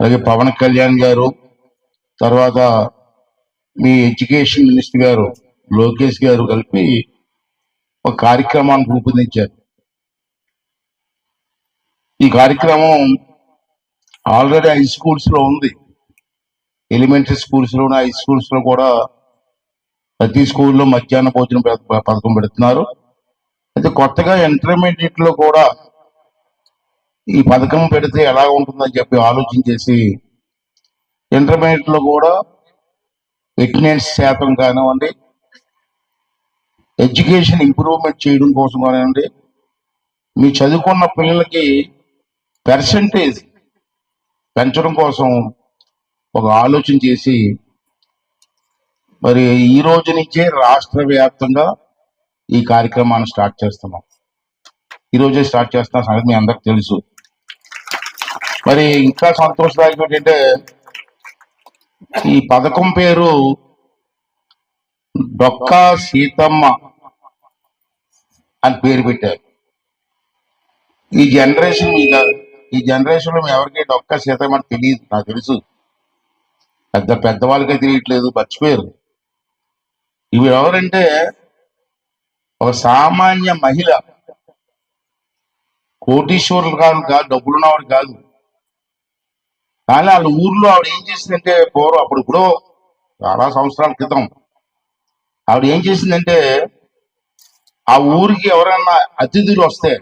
అలాగే పవన్ కళ్యాణ్ గారు తర్వాత మీ ఎడ్యుకేషన్ మినిస్టర్ గారు లోకేష్ గారు కలిపి ఒక కార్యక్రమాన్ని రూపొందించారు. ఈ కార్యక్రమం ఆల్రెడీ హై స్కూల్స్లో ఉంది. ఎలిమెంటరీ స్కూల్స్ లోను హై స్కూల్స్లో కూడా ప్రతి స్కూల్లో మధ్యాహ్న భోజనం పథకం పెడుతున్నారు. అయితే కొత్తగా ఇంటర్మీడియట్లో కూడా ఈ పథకం పెడితే ఎలా ఉంటుందని చెప్పి ఆలోచన చేసి కూడా అటెండెన్స్ శాతం కానివ్వండి ఎడ్యుకేషన్ ఇంప్రూవ్మెంట్ చేయడం కోసం కానివ్వండి మీ చదువుకున్న పిల్లలకి పర్సంటేజ్ పెంచడం కోసం ఒక ఆలోచన చేసి మరి ఈ రోజు నుంచే రాష్ట్ర వ్యాప్తంగా ఈ కార్యక్రమాన్ని స్టార్ట్ చేస్తున్నాం. ఈరోజే స్టార్ట్ చేస్తున్న సంగతి మీ అందరికి తెలుసు. మరి ఇంకా సంతోషదాయకం ఏంటంటే ఈ పథకం పేరు డొక్కా సీతమ్మ అని పేరు పెట్టారు. ఈ జనరేషన్ మీకు ఈ జనరేషన్లో ఎవరికి డొక్కా సీతమ్మ అని తెలియదు నాకు తెలుసు. పెద్ద పెద్దవాళ్ళకే తెలియట్లేదు మర్చిపోయారు. ఇవి ఎవరంటే ఒక సామాన్య మహిళ. కోటీశ్వరులు కాదు కాదు డబ్బులున్నవాడు కాదు. కానీ వాళ్ళ ఊర్లో ఆవిడ ఏం చేసిందంటే పూర్వం అప్పుడు ఇప్పుడు చాలా సంవత్సరాల క్రితం. ఆవిడ ఏం చేసిందంటే ఆ ఊరికి ఎవరైనా అతిథులు వస్తే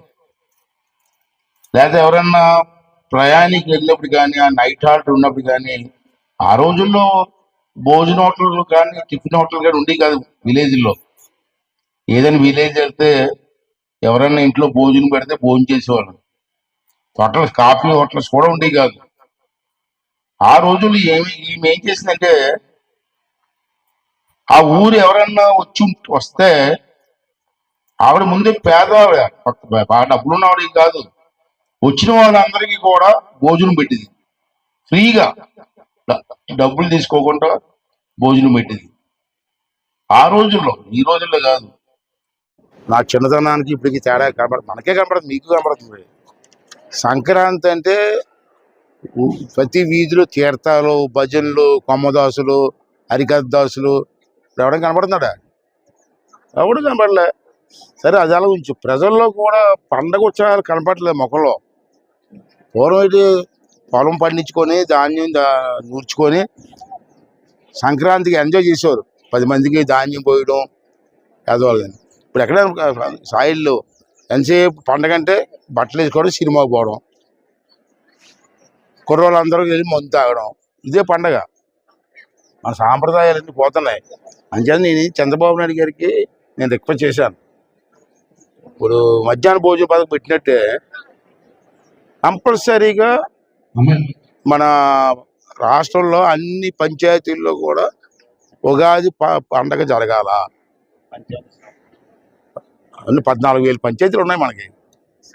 లేదా ఎవరైనా ప్రయాణికి వెళ్ళినప్పుడు కానీ ఆ నైట్ హాల్ట్ ఉన్నప్పుడు కానీ ఆ రోజుల్లో భోజన హోటళ్ళు కానీ టిఫిన్ హోటల్ కానీ ఉండేవి కాదు విలేజ్లో. ఏదైనా విలేజ్ వెళ్తే ఎవరైనా ఇంట్లో భోజనం పెడితే భోజనం చేసేవాళ్ళు. హోటల్స్ కాఫీ హోటల్స్ కూడా ఉండేవి కాదు. ఆ రోజుల్లో ఏమి ఈమె ఏం చేసిందంటే ఆ ఊరు ఎవరన్నా వచ్చి వస్తే ఆవిడ ముందే పేదవాడు బాగా డబ్బులు ఉన్నవాడికి కాదు. వచ్చిన వాళ్ళందరికీ కూడా భోజనం పెట్టింది. ఫ్రీగా. డబ్బులు తీసుకోకుండా భోజనం పెట్టింది. ఆ రోజుల్లో ఈ రోజుల్లో కాదు. నా చిన్నతనానికి ఇప్పటికి తేడా కనబడుతుంది మనకే కనబడుతుంది మీకు కనబడుతుంది సంక్రాంతి అంటే ప్రతి వీధిలో తీర్థాలు భజనలు కొమ్మదాసులు హరికథాసులు ఎవడం కనబడుతున్నాడా ఎవడు కనపడలే? సరే అది అలా ఉంచు. ప్రజల్లో కూడా పండగ ఉత్సాహాలు కనపడలేదు మొక్కలో. పూర్వం అయితే పొలం పండించుకొని ధాన్యం నూర్చుకొని సంక్రాంతికి ఎంజాయ్ చేసేవారు. పది మందికి ధాన్యం పోయడం పేదవాళ్ళని ఇప్పుడు ఎక్కడ సాయిల్లో ఎంతసేపు పండగ అంటే బట్టలు వేసుకోవడం సినిమాకి పోవడం. కుర్రోళ్ళందరూ వెళ్ళి మందు తాగడం. ఇదే పండగ. మన సాంప్రదాయాలన్నీ పోతున్నాయి? అంచేది నేను చంద్రబాబు నాయుడు గారికి నేను రిక్వెస్ట్ చేశాను. ఇప్పుడు మధ్యాహ్న భోజన పథకం పెట్టినట్టే కంపల్సరీగా మన రాష్ట్రంలో అన్ని పంచాయతీల్లో కూడా ఉగాది ప- పండగ జరగాల. అన్ని పద్నాలుగు వేల పంచాయతీలు ఉన్నాయి మనకి.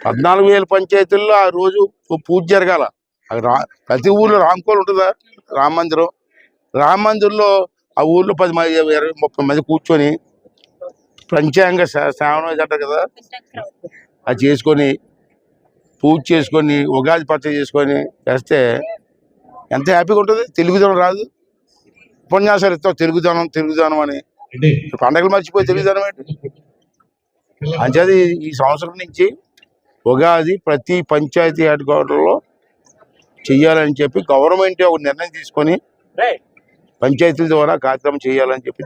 పద్నాలుగు వేల పంచాయతీల్లో ఆ రోజు పూజ జరగాల. ప్రతి ఊర్లో రామకోలు ఉంటుందా? రామ మందిరం. రామ మందిరంలో ఆ ఊర్లో పది మంది ఇరవై ముప్పై మంది కూర్చొని పంచాంగ శ్రావణం అంటారు కదా? అది చేసుకొని పూజ చేసుకొని ఉగాది పచ్చడి చేసుకొని చేస్తే ఎంత హ్యాపీగా ఉంటుంది? తెలుగుదనం రాదు. ఉపన్యాసాలు ఇస్తావు తెలుగుదనం తెలుగుదనం అని. పండగలు మర్చిపోయి తెలుగుదనం ఏంటి? అంచేది ఈ సంవత్సరం నుంచి ఉగాది ప్రతి పంచాయతీ హెడ్ క్వార్టర్లో చెయ్యాలని చెప్పి గవర్నమెంట్ ఒక నిర్ణయం తీసుకొని పంచాయతీల ద్వారా కార్యక్రమం చేయాలని చెప్పి